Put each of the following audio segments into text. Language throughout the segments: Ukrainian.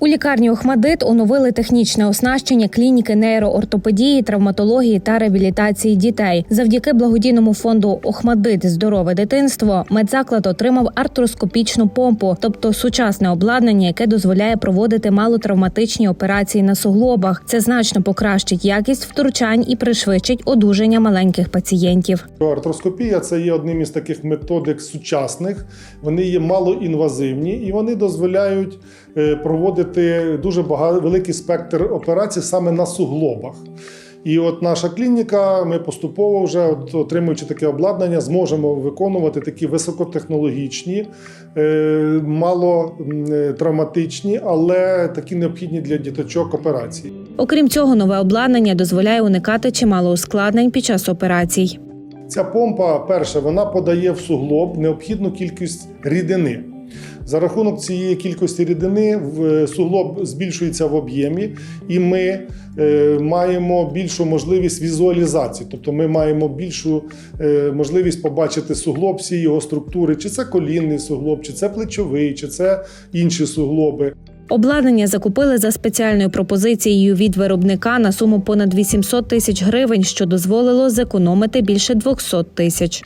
У лікарні Охмадит оновили технічне оснащення клініки нейроортопедії, травматології та реабілітації дітей. Завдяки благодійному фонду Охмадит Здорове дитинство медзаклад отримав артроскопічну помпу, тобто сучасне обладнання, яке дозволяє проводити малотравматичні операції на суглобах. Це значно покращить якість втручань і пришвидшить одужання маленьких пацієнтів. Артроскопія це є одним із таких методик сучасних. Вони є малоінвазивні і вони дозволяють е, проводити дуже багато великий спектр операцій саме на суглобах. І от наша клініка, ми поступово вже, от, отримуючи таке обладнання, зможемо виконувати такі високотехнологічні, е, мало е, травматичні, але такі необхідні для діточок операції. Окрім цього, нове обладнання дозволяє уникати чимало ускладнень під час операцій. Ця помпа, перше, вона подає в суглоб необхідну кількість рідини. За рахунок цієї кількості рідини в- суглоб збільшується в об'ємі, і ми е, маємо більшу можливість візуалізації, тобто ми маємо більшу е, можливість побачити суглоб, всі його структури, чи це колінний суглоб, чи це плечовий, чи це інші суглоби. Обладнання закупили за спеціальною пропозицією від виробника на суму понад 800 тисяч гривень, що дозволило зекономити більше 200 тисяч.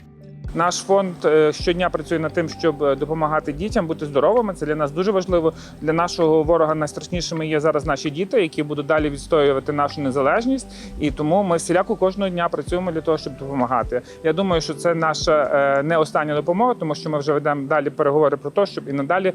Наш фонд е, щодня працює над тим, щоб е, допомагати дітям бути здоровими. Це для нас дуже важливо. Для нашого ворога найстрашнішими є зараз наші діти, які будуть далі відстоювати нашу незалежність. І тому ми всіляко кожного дня працюємо для того, щоб допомагати. Я думаю, що це наша е, не остання допомога, тому що ми вже ведемо далі переговори про те, щоб і надалі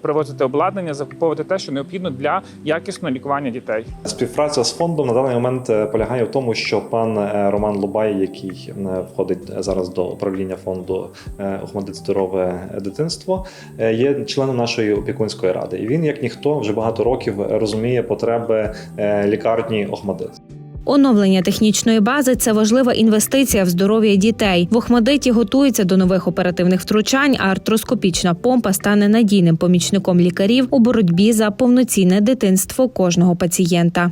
привозити обладнання, закуповувати те, що необхідно для якісного лікування дітей. Співпраця з фондом на даний момент полягає в тому, що пан Роман Лубай, який входить зараз до управління фонду е, «Охмадит здорове дитинство, е, є членом нашої опікунської ради. І він, як ніхто, вже багато років розуміє потреби е, лікарні Охмадит. Оновлення технічної бази це важлива інвестиція в здоров'я дітей. В Охмадиті готується до нових оперативних втручань, а артроскопічна помпа стане надійним помічником лікарів у боротьбі за повноцінне дитинство кожного пацієнта.